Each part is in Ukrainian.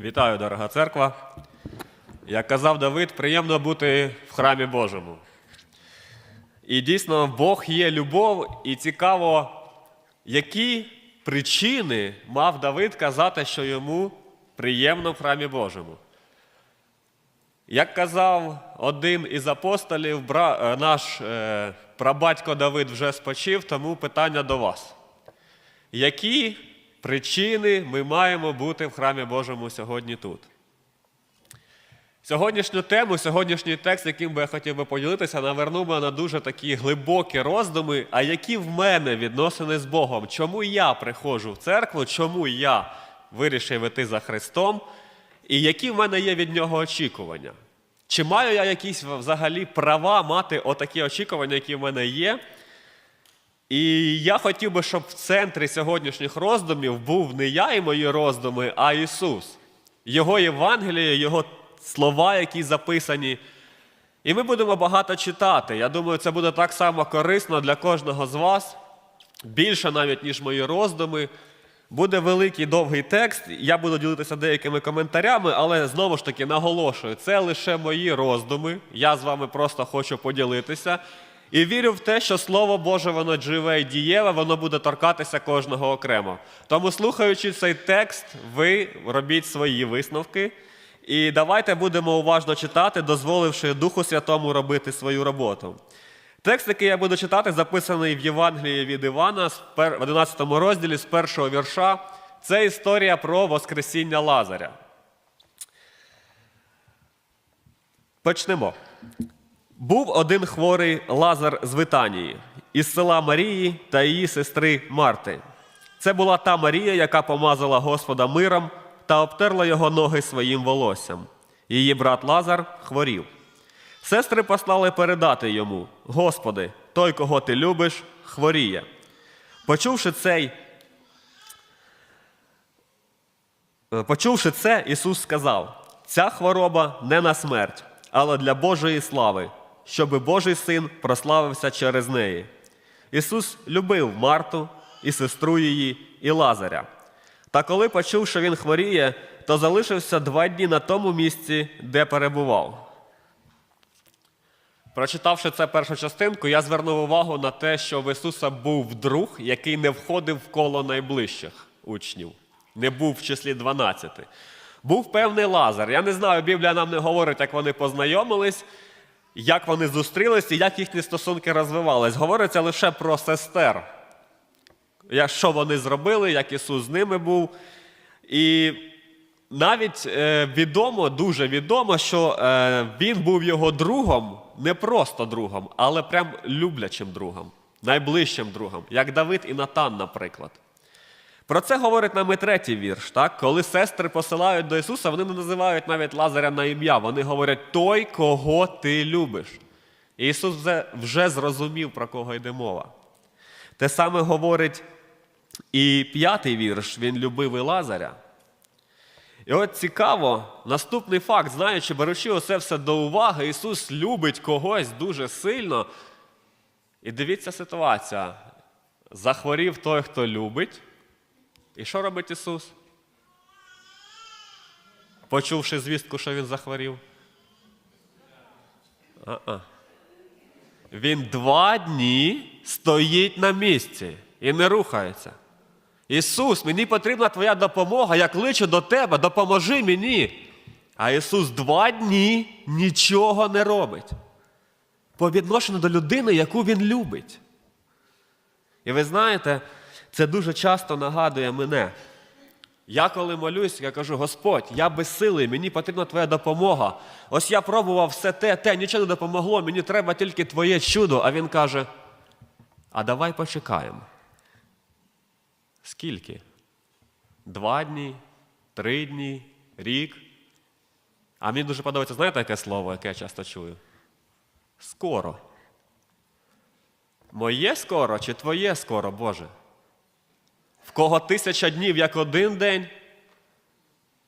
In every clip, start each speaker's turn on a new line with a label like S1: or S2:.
S1: Вітаю, дорога церква. Як казав Давид, приємно бути в храмі Божому. І дійсно, Бог є любов, і цікаво, які причини мав Давид казати, що йому приємно в храмі Божому. Як казав один із апостолів, е, наш е, прабатько Давид вже спочив, тому питання до вас. Які причини ми маємо бути в храмі Божому сьогодні тут? Сьогоднішню тему, сьогоднішній текст, яким би я хотів би поділитися, навернув мене на дуже такі глибокі роздуми, а які в мене відносини з Богом? Чому я приходжу в церкву, чому я вирішив іти за Христом, і які в мене є від нього очікування? Чи маю я якісь взагалі права мати отакі очікування, які в мене є? І я хотів би, щоб в центрі сьогоднішніх роздумів був не я і мої роздуми, а Ісус. Його Євангеліє, Його слова, які записані. І ми будемо багато читати. Я думаю, це буде так само корисно для кожного з вас, більше навіть, ніж мої роздуми. Буде великий довгий текст. Я буду ділитися деякими коментарями, але знову ж таки наголошую, це лише мої роздуми. Я з вами просто хочу поділитися. І вірю в те, що Слово Боже, воно живе і дієве, воно буде торкатися кожного окремо. Тому, слухаючи цей текст, ви робіть свої висновки. І давайте будемо уважно читати, дозволивши Духу Святому робити свою роботу. Текст, який я буду читати, записаний в Євангелії від Івана в 11 розділі з першого вірша. Це історія про Воскресіння Лазаря. Почнемо. Був один хворий Лазар з Витанії, із села Марії та її сестри Марти. Це була та Марія, яка помазала Господа миром та обтерла його ноги своїм волоссям. Її брат Лазар хворів. Сестри послали передати йому: Господи, той, кого ти любиш, хворіє. Почувши цей, Е, Почувши це, Ісус сказав: ця хвороба не на смерть, але для Божої слави, щоби Божий син прославився через неї. Ісус любив Марту і сестру її, і Лазаря. Та коли почув, що він хворіє, то залишився два дні на тому місці, де перебував. Прочитавши це першу частинку, я звернув увагу на те, що в Ісуса був друг, який не входив в коло найближчих учнів, не був в числі 12. Був певний Лазар. Я не знаю, Біблія нам не говорить, як вони познайомились, як вони зустрілись і як їхні стосунки розвивались. Говориться лише про сестер. Що вони зробили, як Ісус з ними був. І навіть е, відомо, дуже відомо, що е, він був його другом, не просто другом, але прям люблячим другом, найближчим другом, як Давид і Натан, наприклад. Про це говорить нам і третій вірш. Так? Коли сестри посилають до Ісуса, вони не називають навіть Лазаря на ім'я. Вони говорять той, кого ти любиш. І Ісус вже, вже зрозумів, про кого йде мова. Те саме говорить і п'ятий вірш, він любив і Лазаря. І от цікаво, наступний факт, знаючи, беручи усе все до уваги, Ісус любить когось дуже сильно. І дивіться ситуація. Захворів той, хто любить. І що робить Ісус? Почувши звістку, що Він захворів. А-а. Він два дні стоїть на місці і не рухається. Ісус, мені потрібна твоя допомога, я кличу до тебе, допоможи мені. А Ісус два дні нічого не робить. По відношенню до людини, яку Він любить. І ви знаєте, це дуже часто нагадує мене. Я коли молюсь, я кажу, Господь, я безсилий, мені потрібна твоя допомога. Ось я пробував все те, те, нічого не допомогло, мені треба тільки твоє чудо. А він каже: а давай почекаємо. Скільки? Два дні, три дні, рік. А мені дуже подобається, знаєте, яке слово, яке я часто чую? Скоро. Моє скоро чи твоє скоро, Боже? В кого тисяча днів, як один день?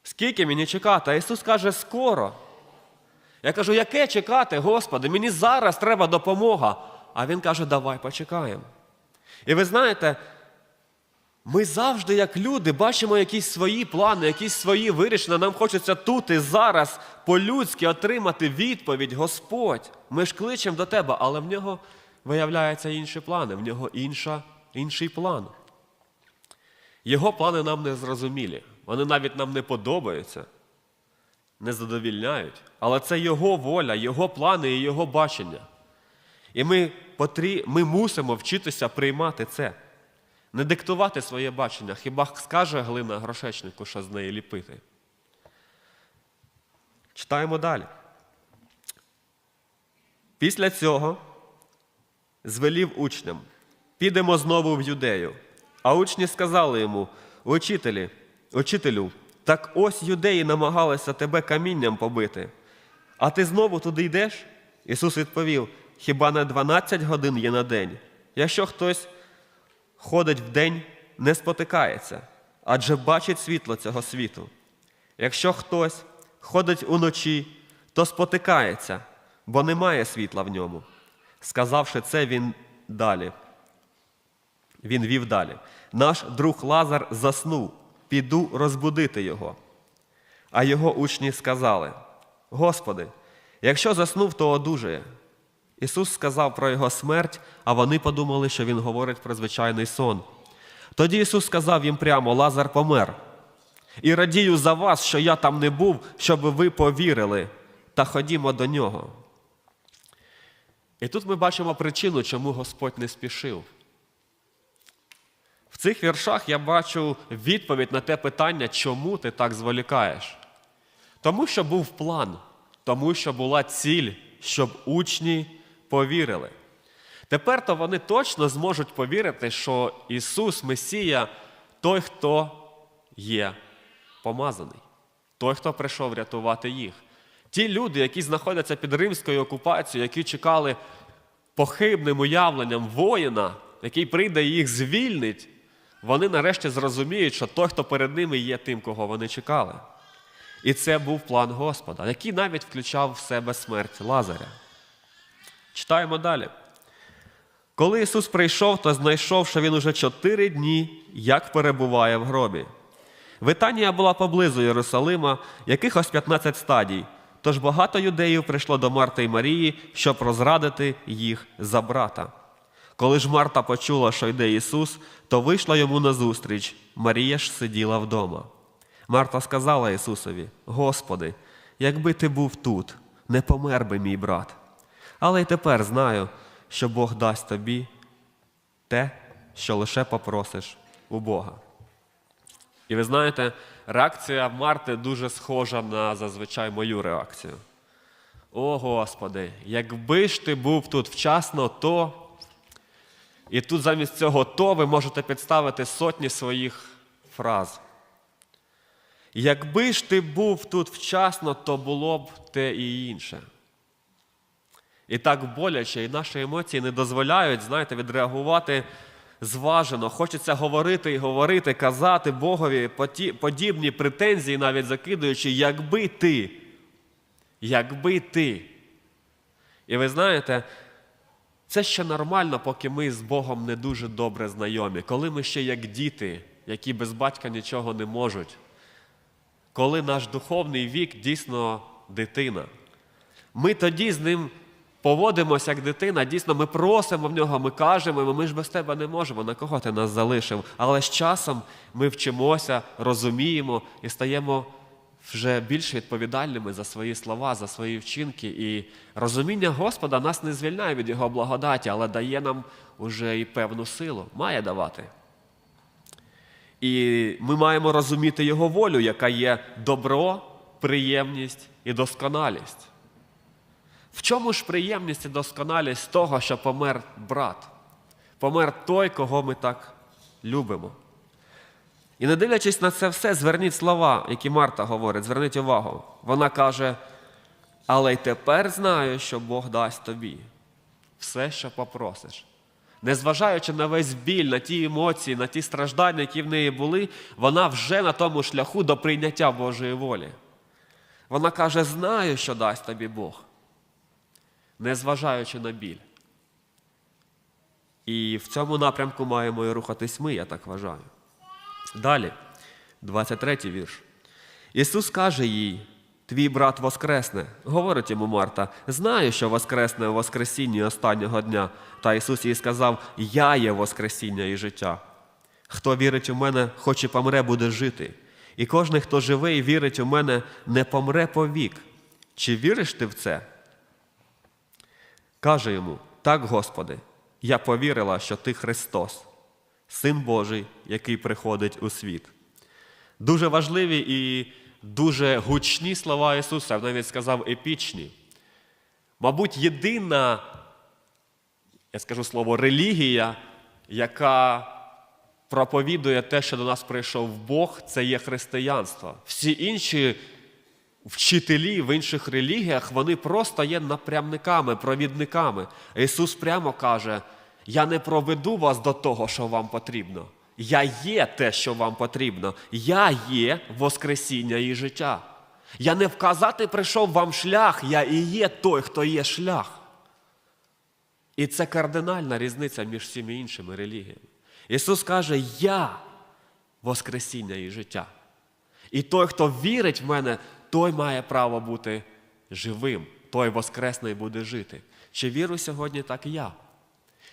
S1: Скільки мені чекати? А Ісус каже, скоро. Я кажу, яке чекати, Господи? Мені зараз треба допомога. А Він каже, давай почекаємо. І ви знаєте, Ми завжди, як люди, бачимо якісь свої плани, якісь свої вирішення. Нам хочеться тут і зараз по-людськи отримати відповідь, Господь. Ми ж кличемо до тебе, але в нього виявляються інші плани, в нього інша, інший план. Його плани нам не зрозумілі, вони навіть нам не подобаються, не задовільняють. Але це Його воля, Його плани і Його бачення. І ми, потрі... ми мусимо вчитися приймати це, не диктувати своє бачення. Хіба скаже глина грошечнику, що з неї ліпити? Читаємо далі. Після цього звелів учням: підемо знову в юдею. А учні сказали йому: Учителі, учителю, так ось юдеї намагалися тебе камінням побити. А ти знову туди йдеш? Ісус відповів: Хіба не 12 годин є на день? Якщо хтось ходить вдень, не спотикається, адже бачить світло цього світу. Якщо хтось ходить уночі, то спотикається, бо немає світла в ньому. Сказавши це, він далі. Він вів далі. Наш друг Лазар заснув, піду розбудити його. А його учні сказали: Господи, якщо заснув, то одужає. Ісус сказав про його смерть, а вони подумали, що Він говорить про звичайний сон. Тоді Ісус сказав їм прямо: Лазар помер. І радію за вас, що я там не був, щоб ви повірили, та ходімо до нього. І тут ми бачимо причину, чому Господь не спішив. Цих віршах я бачу відповідь на те питання, чому ти так зволікаєш. Тому що був план, тому що була ціль, щоб учні повірили. Тепер то вони точно зможуть повірити, що Ісус Месія той, хто є помазаний, той, хто прийшов рятувати їх. Ті люди, які знаходяться під римською окупацією, які чекали похибним уявленням воїна, який прийде і їх звільнить, вони нарешті зрозуміють, що той, хто перед ними є тим, кого вони чекали. І це був план Господа, який навіть включав в себе смерть Лазаря. Читаємо далі. Коли Ісус прийшов, то знайшов, що Він уже чотири дні як перебуває в гробі. Витанія була поблизу Єрусалима, якихось 15 стадій. Тож багато юдеїв прийшло до Марти і Марії, щоб розрадити їх за брата. Коли ж Марта почула, що йде Ісус, то вийшла йому назустріч. Марія ж сиділа вдома. Марта сказала Ісусові: Господи, якби ти був тут, не помер би мій брат. Але й тепер знаю, що Бог дасть тобі те, що лише попросиш у Бога. І ви знаєте, реакція Марти дуже схожа на зазвичай мою реакцію. О Господи, якби ж ти був тут вчасно, то. І тут замість цього то ви можете підставити сотні своїх фраз. Якби ж ти був тут вчасно, то було б те і інше. І так боляче, і наші емоції не дозволяють, знаєте, відреагувати зважено. Хочеться говорити і говорити, казати Богові подібні претензії, навіть закидуючи, якби ти, якби ти. І ви знаєте, це ще нормально, поки ми з Богом не дуже добре знайомі, коли ми ще як діти, які без батька нічого не можуть, коли наш духовний вік дійсно дитина. Ми тоді з ним поводимося як дитина, дійсно, ми просимо в нього, ми кажемо, ми ж без тебе не можемо, на кого ти нас залишив. Але з часом ми вчимося, розуміємо і стаємо вже більш відповідальними за свої слова, за свої вчинки. І розуміння Господа нас не звільняє від Його благодаті, але дає нам уже і певну силу, має давати. І ми маємо розуміти Його волю, яка є добро, приємність і досконалість. В чому ж приємність і досконалість того, що помер брат? Помер той, кого ми так любимо. І не дивлячись на це все, зверніть слова, які Марта говорить, зверніть увагу. Вона каже: але й тепер знаю, що Бог дасть тобі все, що попросиш. Незважаючи на весь біль, на ті емоції, на ті страждання, які в неї були, вона вже на тому шляху до прийняття Божої волі. Вона каже: знаю, що дасть тобі Бог, незважаючи на біль. І в цьому напрямку маємо і рухатись ми, я так вважаю. Далі, 23 вірш. Ісус каже їй: Твій брат воскресне. Говорить йому Марта, знаю, що воскресне у Воскресінні останнього дня. Та Ісус їй сказав: Я є Воскресіння і життя. Хто вірить у мене, хоч і помре, буде жити. І кожен, хто живе і вірить у мене, не помре повік. Чи віриш ти в це? Каже йому: Так, Господи, я повірила, що Ти Христос, Син Божий, який приходить у світ. Дуже важливі і дуже гучні слова Ісуса, я навіть сказав епічні. Мабуть, єдина, я скажу слово, релігія, яка проповідує те, що до нас прийшов Бог, це є християнство. Всі інші вчителі в інших релігіях, вони просто є напрямниками, провідниками. Ісус прямо каже: Я не проведу вас до того, що вам потрібно. Я є те, що вам потрібно. Я є Воскресіння і життя. Я не вказати прийшов вам шлях, я і є той, хто є шлях. І це кардинальна різниця між всіми іншими релігіями. Ісус каже, Я Воскресіння і життя. І той, хто вірить в мене, той має право бути живим, той воскресний буде жити. Чи вірю сьогодні так і я?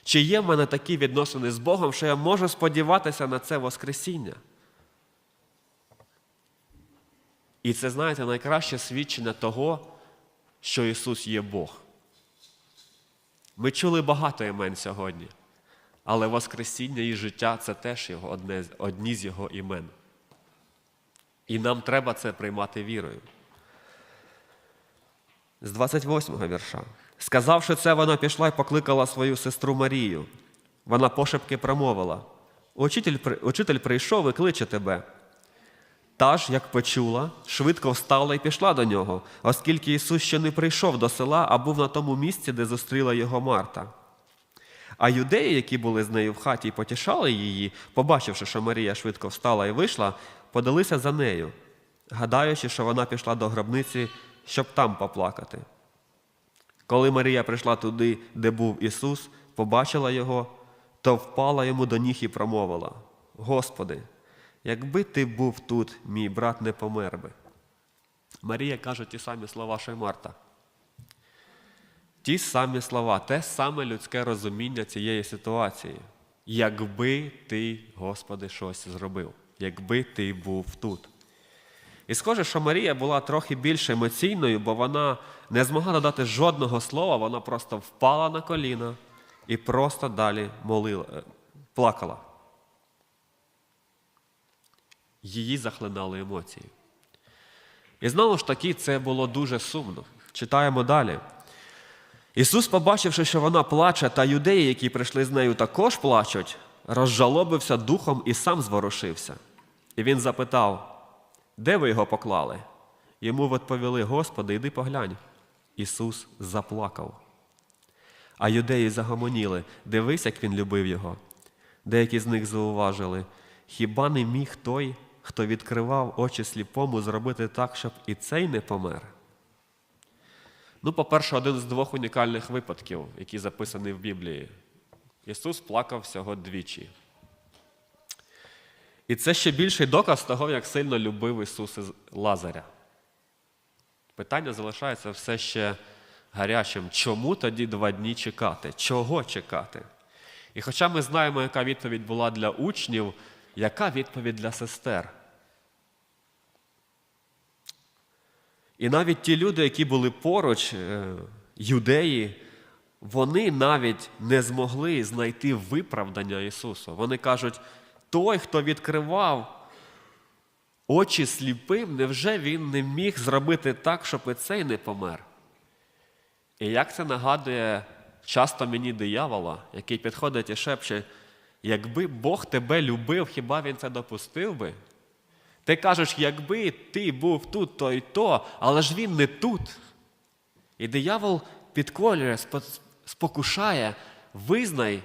S1: Чи є в мене такі відносини з Богом, що я можу сподіватися на це Воскресіння? І це, знаєте, найкраще свідчення того, що Ісус є Бог. Ми чули багато імен сьогодні, але Воскресіння і життя це теж його, одне, одні з Його імен. І нам треба це приймати вірою. З 28-го вірша. Сказавши це, вона пішла і покликала свою сестру Марію. Вона пошепки промовила: Учитель, учитель прийшов і кличе тебе. Та ж, як почула, швидко встала і пішла до нього, оскільки Ісус ще не прийшов до села, а був на тому місці, де зустріла його Марта. А юдеї, які були з нею в хаті і потішали її, побачивши, що Марія швидко встала і вийшла, подалися за нею, гадаючи, що вона пішла до гробниці, щоб там поплакати. Коли Марія прийшла туди, де був Ісус, побачила його, то впала йому до ніг і промовила: Господи, якби ти був тут, мій брат не помер би. Марія каже ті самі слова, що й Марта. Ті самі слова, те саме людське розуміння цієї ситуації. Якби ти, Господи, щось зробив, якби ти був тут. І схоже, що Марія була трохи більш емоційною, бо вона не змогла додати жодного слова, вона просто впала на коліна і просто далі молила, е, плакала. Її захлинали емоції. І знову ж таки, це було дуже сумно. Читаємо далі. Ісус, побачивши, що вона плаче, та юдеї, які прийшли з нею, також плачуть, розжалобився духом і сам зворушився. І він запитав, де ви його поклали? Йому відповіли, Господи, йди поглянь. Ісус заплакав. А юдеї загомоніли, дивись, як він любив його. Деякі з них зауважили, хіба не міг той, хто відкривав очі сліпому, зробити так, щоб і цей не помер? Ну, по-перше, один з двох унікальних випадків, які записані в Біблії. Ісус плакав всього двічі. І це ще більший доказ того, як сильно любив Ісус Лазаря. Питання залишається все ще гарячим. Чому тоді два дні чекати? Чого чекати? І хоча ми знаємо, яка відповідь була для учнів, яка відповідь для сестер? І навіть ті люди, які були поруч, е, юдеї, вони навіть не змогли знайти виправдання Ісусу. Вони кажуть, той, хто відкривав очі сліпим, невже він не міг зробити так, щоб і цей не помер? І як це нагадує часто мені диявола, який підходить і шепче, якби Бог тебе любив, хіба він це допустив би? Ти кажеш, якби ти був тут, то й то, але ж він не тут. І диявол підколює, спокушає, визнай,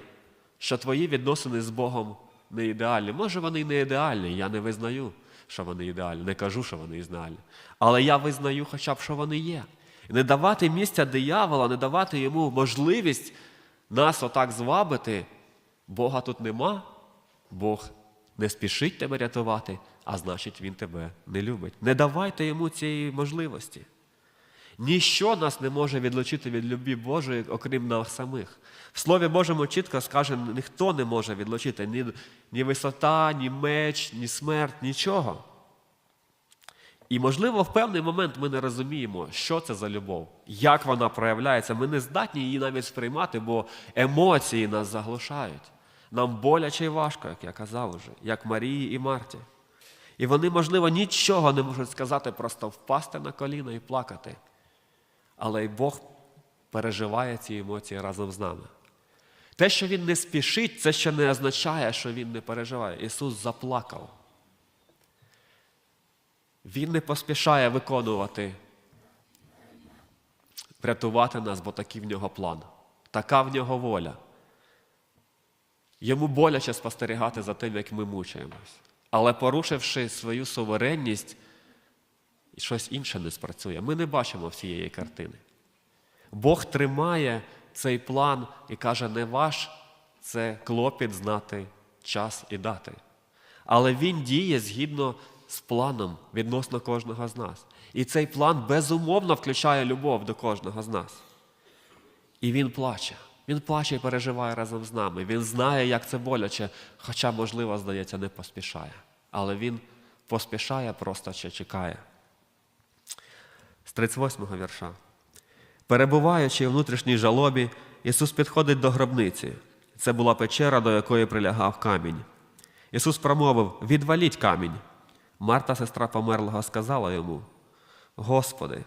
S1: що твої відносини з Богом не ідеальні. Може, вони й не ідеальні, я не визнаю, що вони ідеальні, не кажу, що вони ідеальні. Але я визнаю хоча б, що вони є. Не давати місця диявола, не давати йому можливість нас отак звабити. Бога тут нема, Бог не спішить тебе рятувати, а значить, він тебе не любить. Не давайте йому цієї можливості. Ніщо нас не може відлучити від любві Божої, окрім нас самих. В Слові Божому чітко скаже, ніхто не може відлучити ні, ні висота, ні меч, ні смерть, нічого. І, можливо, в певний момент ми не розуміємо, що це за любов, як вона проявляється. Ми не здатні її навіть сприймати, бо емоції нас заглушають. Нам боляче і важко, як я казав уже, як Марії і Марті. І вони, можливо, нічого не можуть сказати, просто впасти на коліна і плакати. Але й Бог переживає ці емоції разом з нами. Те, що Він не спішить, це ще не означає, що Він не переживає. Ісус заплакав. Він не поспішає виконувати, врятувати нас, бо такий в нього план, така в нього воля. Йому боляче спостерігати за тим, як ми мучаємось. Але порушивши свою суверенність, щось інше не спрацює. Ми не бачимо всієї картини. Бог тримає цей план і каже, не ваш це клопіт знати час і дати. Але Він діє згідно з планом відносно кожного з нас. І цей план безумовно включає любов до кожного з нас. І він плаче. Він плаче і переживає разом з нами. Він знає, як це боляче, хоча, можливо, здається, не поспішає. Але він поспішає, просто ще чекає. З 38-го вірша. Перебуваючи у внутрішній жалобі, Ісус підходить до гробниці. Це була печера, до якої прилягав камінь. Ісус промовив: Відваліть камінь. Марта, сестра померлого, сказала йому: Господи,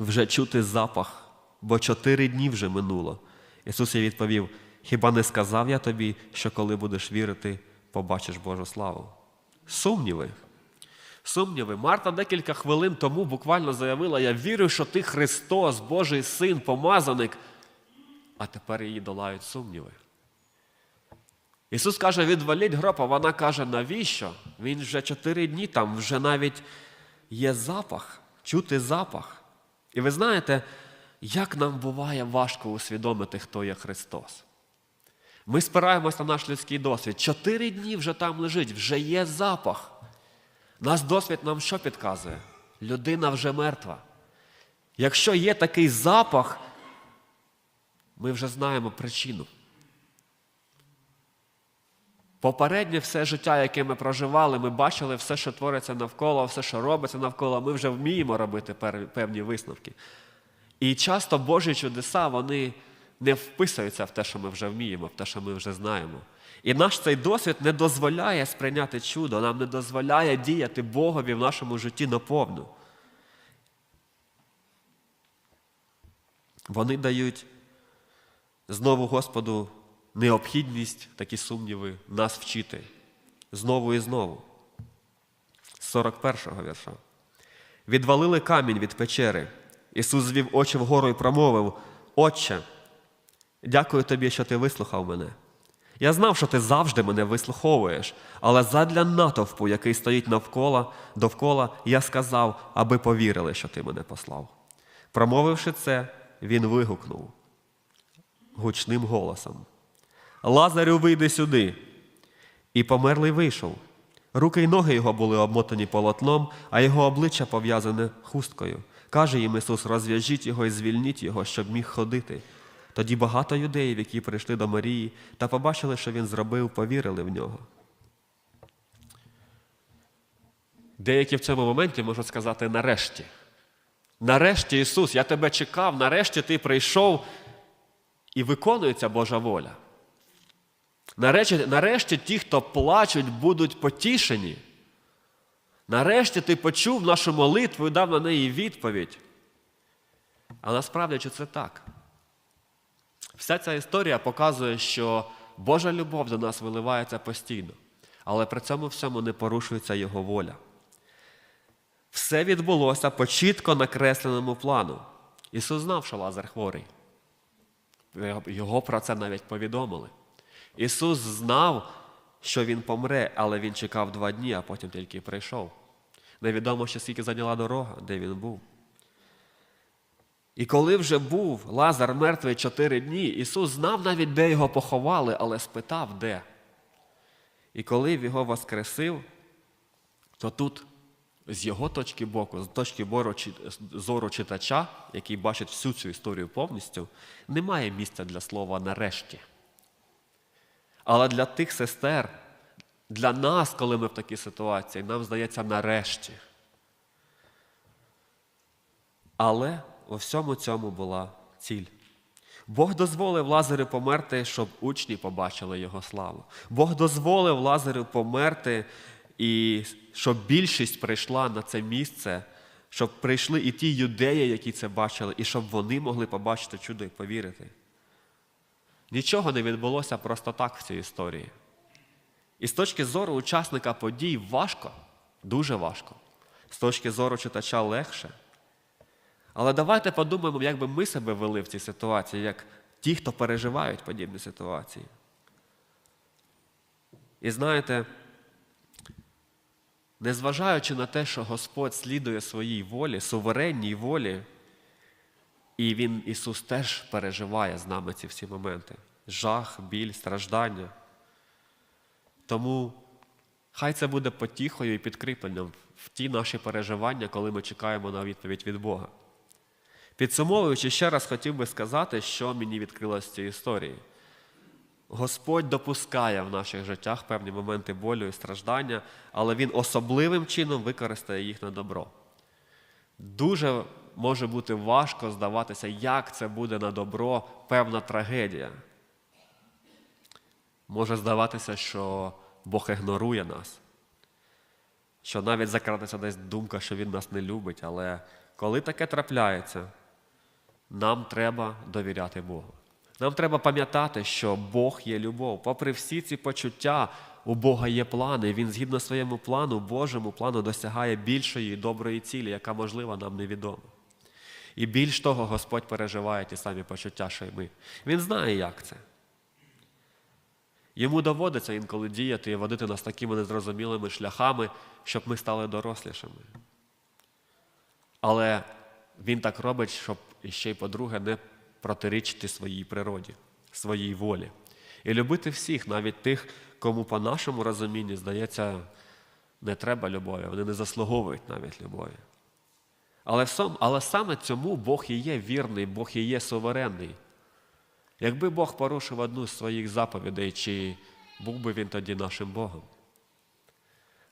S1: вже чути запах, бо чотири дні вже минуло. Ісус їй відповів: Хіба не сказав я тобі, що коли будеш вірити, побачиш Божу славу? Сумніви. Сумніви. Марта декілька хвилин тому буквально заявила: Я вірю, що ти Христос, Божий син, помазаник. А тепер її долають сумніви. Ісус каже, відваліть гроб, а вона каже, навіщо? Він вже чотири дні там, вже навіть є запах, чути запах. І ви знаєте, як нам буває важко усвідомити, хто є Христос. Ми спираємося на наш людський досвід. Чотири дні вже там лежить, вже є запах. Наш досвід нам що підказує? Людина вже мертва. Якщо є такий запах, ми вже знаємо причину. Попереднє все життя, яке ми проживали, ми бачили все, що твориться навколо, все, що робиться навколо, ми вже вміємо робити певні висновки. І часто Божі чудеса, вони не вписуються в те, що ми вже вміємо, в те, що ми вже знаємо. І наш цей досвід не дозволяє сприйняти чудо, нам не дозволяє діяти Богові в нашому житті наповну. Вони дають знову Господу необхідність, такі сумніви, нас вчити знову і знову. З 41-го вірша. Відвалили камінь від печери. Ісус звів очі вгору і промовив: Отче, дякую тобі, що ти вислухав мене. Я знав, що ти завжди мене вислуховуєш, але задля натовпу, який стоїть навколо, довкола, я сказав, аби повірили, що ти мене послав. Промовивши це, він вигукнув гучним голосом. Лазарю, вийди сюди. І померлий вийшов. Руки й ноги його були обмотані полотном, а його обличчя пов'язане хусткою. Каже їм Ісус, розв'яжіть його і звільніть його, щоб міг ходити. Тоді багато юдеїв, які прийшли до Марії та побачили, що він зробив, повірили в нього. Деякі в цьому моменті можуть сказати нарешті. Нарешті, Ісус, я тебе чекав, нарешті ти прийшов і виконується Божа воля. Нарешті, нарешті ті, хто плачуть, будуть потішені. Нарешті ти почув нашу молитву і дав на неї відповідь. А насправді чи це так? Вся ця історія показує, що Божа любов до нас виливається постійно, але при цьому всьому не порушується Його воля. Все відбулося по чітко накресленому плану. Ісус знав, що Лазар хворий. Його про це навіть повідомили. Ісус знав, що Він помре, але Він чекав два дні, а потім тільки прийшов. Невідомо, що скільки зайняла дорога, де він був. І коли вже був Лазар мертвий чотири дні, Ісус знав навіть, де його поховали, але спитав, де. І коли його воскресив, то тут з його точки боку, з точки зору читача, який бачить всю цю історію повністю, немає місця для слова нарешті. Але для тих сестер, для нас, коли ми в такій ситуації, нам здається нарешті. Але у всьому цьому була ціль. Бог дозволив Лазарю померти, щоб учні побачили його славу. Бог дозволив Лазарю померти, і щоб більшість прийшла на це місце, щоб прийшли і ті юдеї, які це бачили, і щоб вони могли побачити чудо і повірити. Нічого не відбулося просто так в цій історії. І з точки зору учасника подій важко, дуже важко. З точки зору читача легше. Але давайте подумаємо, як би ми себе вели в цій ситуації, як ті, хто переживають подібні ситуації. І знаєте, незважаючи на те, що Господь слідує своїй волі, суверенній волі, і Він, Ісус, теж переживає з нами ці всі моменти: жах, біль, страждання. Тому хай це буде потіхою і підкріпленням в ті наші переживання, коли ми чекаємо на відповідь від Бога. Підсумовуючи, ще раз хотів би сказати, що мені відкрилося з цієї історії. Господь допускає в наших життях певні моменти болю і страждання, але Він особливим чином використає їх на добро. Дуже може бути важко здаватися, як це буде на добро певна трагедія. Може здаватися, що Бог ігнорує нас, що навіть закрадеться десь думка, що Він нас не любить, але коли таке трапляється, нам треба довіряти Богу. Нам треба пам'ятати, що Бог є любов. Попри всі ці почуття, у Бога є плани. Він згідно своєму плану, Божому плану, досягає більшої і доброї цілі, яка можлива нам невідома. І більш того, Господь переживає ті самі почуття, що й ми. Він знає, як це. Йому доводиться інколи діяти і водити нас такими незрозумілими шляхами, щоб ми стали дорослішими. Але він так робить, щоб іще й, по-друге, не протирічити своїй природі, своїй волі. І любити всіх, навіть тих, кому по нашому розумінні, здається, не треба любові, вони не заслуговують навіть любові. Але, сам, але саме цьому Бог і є вірний, Бог і є суверенний. Якби Бог порушив одну з своїх заповідей, чи був би він тоді нашим Богом?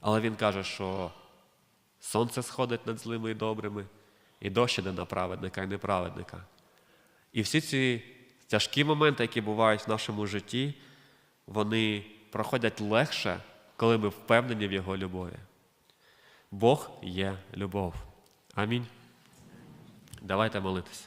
S1: Але він каже, що сонце сходить над злими і добрими, і дощ іде на праведника і неправедника. І всі ці тяжкі моменти, які бувають в нашому житті, вони проходять легше, коли ми впевнені в Його любові. Бог є любов. Амінь. Давайте молитися.